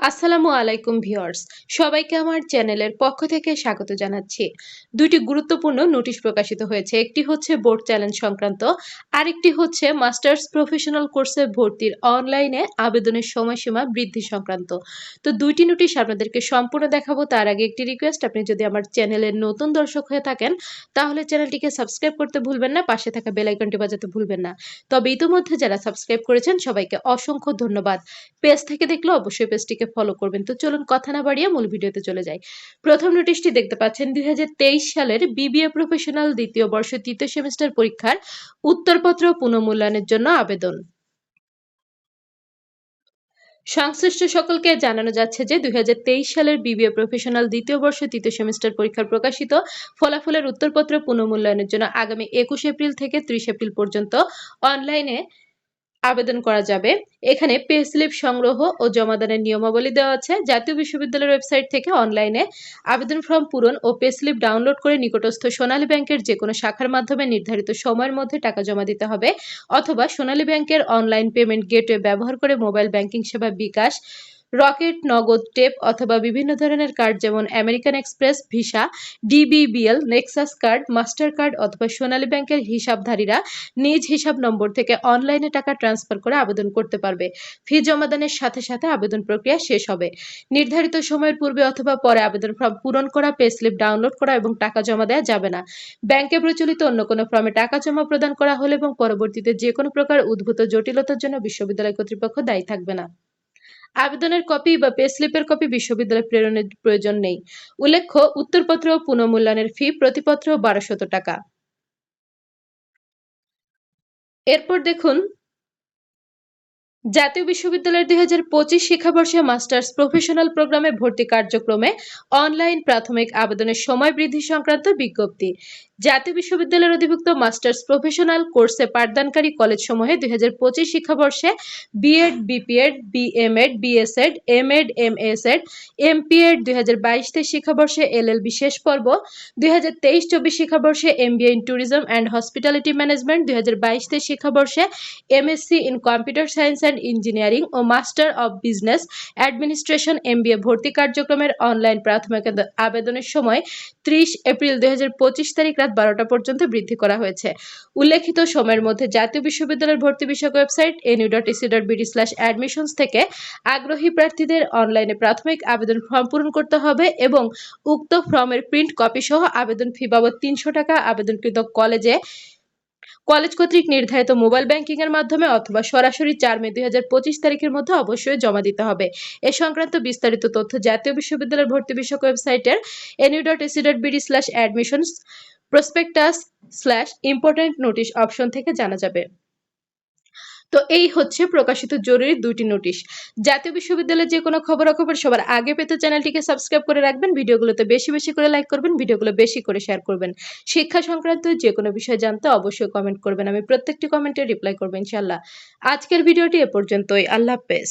আসসালামু আলাইকুম ভিউয়ার্স, সবাইকে আমার চ্যানেলের পক্ষ থেকে স্বাগত জানাচ্ছি। দুইটি গুরুত্বপূর্ণ নোটিশ প্রকাশিত হয়েছে, একটি হচ্ছে বোর্ড চ্যালেঞ্জ সংক্রান্ত, আরেকটি হচ্ছে মাস্টার্স প্রফেশনাল কোর্সে ভর্তির অনলাইনে আবেদনের সময়সীমা বৃদ্ধি সংক্রান্ত। তো দুইটি নোটিশ আপনাদেরকে সম্পূর্ণ দেখাবো, তার আগে একটি রিকোয়েস্ট আপনি যদি আমার চ্যানেলের নতুন দর্শক হয়ে থাকেন, তাহলে চ্যানেলটিকে সাবস্ক্রাইব করতে ভুলবেন না, পাশে থাকা বেল আইকনটি বাজাতে ভুলবেন না। তবে ইতিমধ্যে যারা সাবস্ক্রাইব করেছেন, সবাইকে অসংখ্য ধন্যবাদ। পেজ থেকে দেখলে অবশ্যই পেজটিকে ফলো করবেন। তো চলুন কথা না বাড়িয়ে মূল ভিডিওতে চলে যাই। প্রথম নোটিশটি দেখতে পাচ্ছেন, দুই সালের বিবিএ প্রফেশনাল দ্বিতীয় বর্ষ তৃতীয় সেমিস্টার পরীক্ষার উত্তরপত্র পুনঃমূল্যায়নের জন্য আবেদন। সংশ্লিষ্ট সকলকে জানানো যাচ্ছে যে, দুই হাজার তেইশ সালের বিবিএ প্রফেশনাল দ্বিতীয় বর্ষ তৃতীয় সেমিস্টার পরীক্ষার প্রকাশিত ফলাফলের উত্তরপত্র পুনঃমূল্যায়নের জন্য আগামী একুশ এপ্রিল থেকে ত্রিশ এপ্রিল পর্যন্ত অনলাইনে আবেদন করা যাবে। এখানে পে স্লিপ সংগ্রহ ও জমাদানের নিয়মাবলী দেওয়া আছে। জাতীয় বিশ্ববিদ্যালয়ের ওয়েবসাইট থেকে অনলাইনে আবেদন ফর্ম পূরণ ও পে স্লিপ ডাউনলোড করে নিকটস্থ সোনালী ব্যাংকের যে কোনো শাখার মাধ্যমে নির্ধারিত সময়ের মধ্যে টাকা জমা দিতে হবে। অথবা সোনালী ব্যাংকের অনলাইন পেমেন্ট গেটওয়ে ব্যবহার করে মোবাইল ব্যাংকিং সেবা বিকাশ রকেট, নগদ টেপ অথবা বিভিন্ন ধরনের কার্ড যেমন American Express, Visa, DBBL, Nexus card, master card অথবা সোনালী ব্যাংকের হিসাবধারীরা নিজ হিসাব নম্বর থেকে অনলাইনে টাকা ট্রান্সফার করে আবেদন করতে পারবে। ফি জমাদানের সাথে সাথে আবেদন প্রক্রিয়া শেষ হবে। নির্ধারিত সময়ের পূর্বে অথবা পরে আবেদন ফর্ম পূরণ করা পে স্লিপ ডাউনলোড করা এবং টাকা জমা দেওয়া যাবে না। ব্যাংকে প্রচলিত অন্য কোনো ফর্মে টাকা জমা প্রদান করা হলে এবং পরবর্তীতে যে কোনো প্রকার উদ্ভূত জটিলতার জন্য বিশ্ববিদ্যালয় কর্তৃপক্ষ দায়ী থাকবে না। আবেদনের কপি বা পে স্লিপের কপি বিশ্ববিদ্যালয়ে প্রেরণের প্রয়োজন নেই। উল্লেখ্য, উত্তরপত্র ও পুনঃমূল্যায়নের ফি প্রতিপত্র বারোশত টাকা। এরপর দেখুন, জাতীয় বিশ্ববিদ্যালয়ের দুই হাজার পঁচিশ শিক্ষাবর্ষে মাস্টার্স প্রফেশনাল প্রোগ্রামে ভর্তি কার্যক্রমে অনলাইন প্রাথমিক আবেদনের সময় বৃদ্ধি সংক্রান্ত বিজ্ঞপ্তি। জাতীয় বিশ্ববিদ্যালয়ের অধিভুক্ত মাস্টার্স প্রফেশনাল কোর্সে পাঠদানকারী কলেজসমূহে দুই হাজার পঁচিশ শিক্ষাবর্ষে B Ed B P Ed B M Ed B S Ed M Ed M S Ed M P Ed দুই হাজার বাইশ তেইশ শিক্ষাবর্ষে এলএলবি শেষ পর্ব, দুই হাজার তেইশ চব্বিশ শিক্ষাবর্ষে MBA in tourism and hospitality management দুই হাজার শিক্ষাবর্ষে MSc in computer science and engineering O master of business administration MBA ভর্তি কার্যক্রমের অনলাইন প্রাথমিক আবেদনের সময় ত্রিশ এপ্রিল দুই হাজার পঁচিশ তারিখ রাত বারোটা পর্যন্ত বৃদ্ধি করা হয়েছে। উল্লেখিত সময়ের মধ্যে জাতীয় বিশ্ববিদ্যালয়ের ভর্তি বিষয়ক website NU dot EC dot BD slash admissions থেকে আগ্রহী প্রার্থীদের অনলাইনে প্রাথমিক আবেদন ফর্ম পূরণ করতে হবে এবং উক্ত ফর্মের প্রিন্ট কপি সহ আবেদন ফি বাবদ তিনশো টাকা আবেদনকৃত কলেজে কলেজ কর্তৃক নির্ধারিত মোবাইল ব্যাংকিং এর মাধ্যমে অথবা সরাসরি চার মে দুই হাজার পঁচিশ তারিখের মধ্যে অবশ্যই জমা দিতে হবে। এ সংক্রান্ত বিস্তারিত তথ্য জাতীয় বিশ্ববিদ্যালয়ের ভর্তি বিষয়ক ওয়েবসাইটের NU dot AC dot BD slash admissions prospectus slash important notice option থেকে জানা যাবে। তো এই হচ্ছে প্রকাশিত জরুরি দুইটি নোটিশ জাতীয় বিশ্ববিদ্যালয়ের যে কোনো খবরাখবর সবার আগে পেতে চ্যানেলটিকে সাবস্ক্রাইব করে রাখবেন, ভিডিওগুলোতে বেশি বেশি করে লাইক করবেন, ভিডিওগুলো বেশি করে শেয়ার করবেন। শিক্ষা সংক্রান্ত যে কোনো বিষয় জানতে অবশ্যই কমেন্ট করবেন, আমি প্রত্যেকটি কমেন্টে রিপ্লাই করবেন ইনশাল্লাহ আজকের ভিডিওটি এ পর্যন্তই, আল্লাহ হাফেজ।